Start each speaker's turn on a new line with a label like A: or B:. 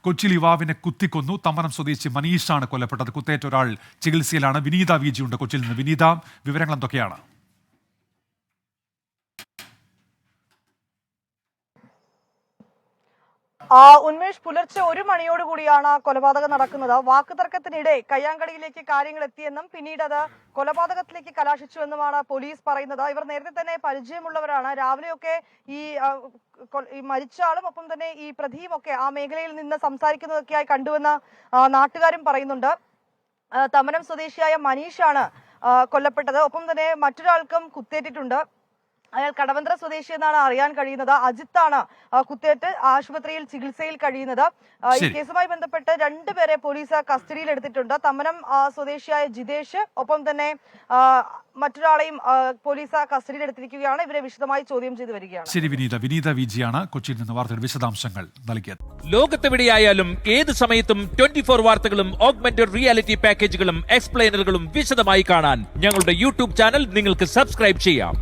A: കൊച്ചിയിൽ യുവാവിനെ കുത്തിക്കൊന്നു. തമ്മനം സ്വദേശി മനീഷാണ് കൊല്ലപ്പെട്ടത്. കുത്തേറ്റ ഒരാൾ ചികിത്സയിലാണ്. വിനീത വിജിയുണ്ട് കൊച്ചിയിൽ നിന്ന്. വിനീത വിവരങ്ങൾ എന്തൊക്കെയാണ്?
B: ഉന്മേഷ് പുലർച്ചെ ഒരു മണിയോട് കൂടിയാണ് കൊലപാതകം നടക്കുന്നത്. വാക്കുതർക്കത്തിനിടെ കയ്യാങ്കടിയിലേക്ക് കാര്യങ്ങൾ എത്തിയെന്നും പിന്നീട് അത് കൊലപാതകത്തിലേക്ക് കലാശിച്ചുവെന്നുമാണ് പോലീസ് പറയുന്നത്. ഇവർ നേരത്തെ തന്നെ പരിചയമുള്ളവരാണ്. രാവിലെയൊക്കെ ഈ മരിച്ച ആളും ഒപ്പം തന്നെ ഈ പ്രതിയും ഒക്കെ ആ മേഖലയിൽ നിന്ന് സംസാരിക്കുന്നതൊക്കെയായി കണ്ടുവെന്ന് നാട്ടുകാരും പറയുന്നുണ്ട്. തമനം സ്വദേശിയായ മനീഷാണ് കൊല്ലപ്പെട്ടത്. ഒപ്പം തന്നെ മറ്റൊരാൾക്കും കുത്തേറ്റിട്ടുണ്ട്. അയാൾ കടവന്ത്ര സ്വദേശി എന്നാണ് അറിയാൻ കഴിയുന്നത്. അജിത്താണ് ആണ് കുത്തേറ്റ് ആശുപത്രിയിൽ ചികിത്സയിൽ കഴിയുന്നത്. ഈ കേസുമായി ബന്ധപ്പെട്ട് രണ്ടുപേരെ പോലീസ് കസ്റ്റഡിയിൽ എടുത്തിട്ടുണ്ട്. തമനം സ്വദേശിയായ ജിതേഷ് ഒപ്പം തന്നെ മറ്റൊരാളെയും പോലീസ് കസ്റ്റഡിയിൽ എടുത്തിരിക്കുകയാണ്. ഇവരെ വിശദമായി ചോദ്യം ചെയ്തു വരികയാണ്.
A: ശരി വിനീത. വിനീത വിജിയാണ് കൊച്ചിയിൽ നിന്ന് വാർത്തയുടെ വിശദാംശങ്ങൾ നൽകിയത്.
C: ലോകത്തെവിടെയായാലും ഏത് സമയത്തും ട്വന്റി ഫോർ വാർത്തകളും ഓഗ്മെന്റഡ് റിയാലിറ്റി പാക്കേജുകളും എക്സ്പ്ലെയിനറുകളും വിശദമായി കാണാൻ ഞങ്ങളുടെ യൂട്യൂബ് ചാനൽ നിങ്ങൾക്ക് സബ്സ്ക്രൈബ് ചെയ്യാം.